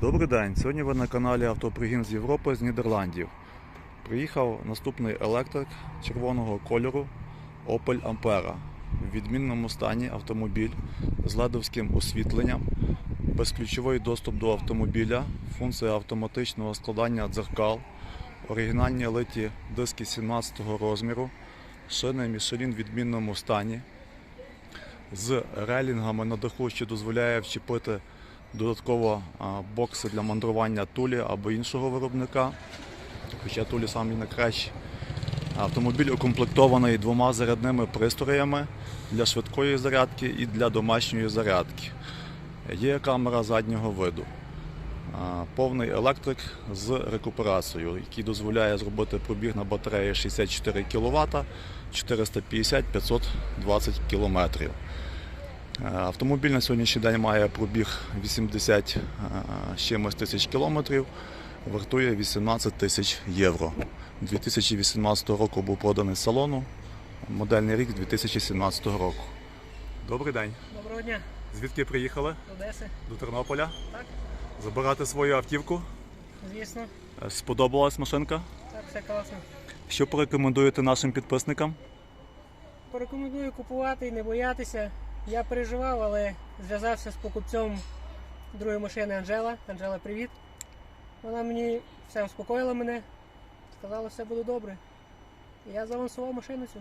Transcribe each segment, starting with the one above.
Добрий день. Сьогодні ви на каналі Автопригін з Європи з Нідерландів. Приїхав наступний електрик червоного кольору Opel Ampera. В відмінному стані автомобіль з ледовським освітленням, безключовий доступ до автомобіля, функція автоматичного складання дзеркал, оригінальні литі диски 17 розміру, шини Michelin в відмінному стані, з релінгами на даху, що дозволяє вчепити додатково бокси для мандрування тулі або іншого виробника. Хоча тулі самі найкращі. Автомобіль укомплектований двома зарядними пристроями для швидкої зарядки і для домашньої зарядки. Є камера заднього виду. Повний електрик з рекуперацією, який дозволяє зробити пробіг на батареї 64 кВт 450-520 км. Автомобіль на сьогоднішній день має пробіг 80 е, з чимось тисяч кілометрів, вартує 18 тисяч євро. 2018 року був проданий з салону, модельний рік 2017 року. Добрий день. Доброго дня, Звідки приїхали? з Одеси. До Тернополя. Так, Забирати свою автівку. звісно, Е, Сподобалась машинка? так, все класно. Що порекомендуєте нашим підписникам? Порекомендую купувати і не боятися. Я переживав, але зв'язався з покупцем другої машини Анжела. Анжела, привіт. Вона мені все успокоїла мене, сказала, все буде добре. І Я заавансував машину цю.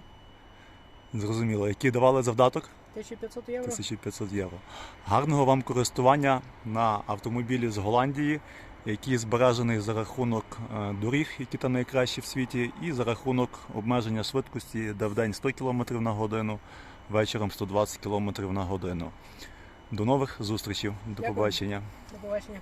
Зрозуміло, які давали завдаток? 1500 євро. 1500 євро. Гарного вам користування на автомобілі з Голландії, який збережений за рахунок е, доріг, які там найкращі в світі, і за рахунок обмеження швидкості, де в день 100 км на годину, вечором 120 км на годину. До нових зустрічей. До Дякую. побачення. До побачення.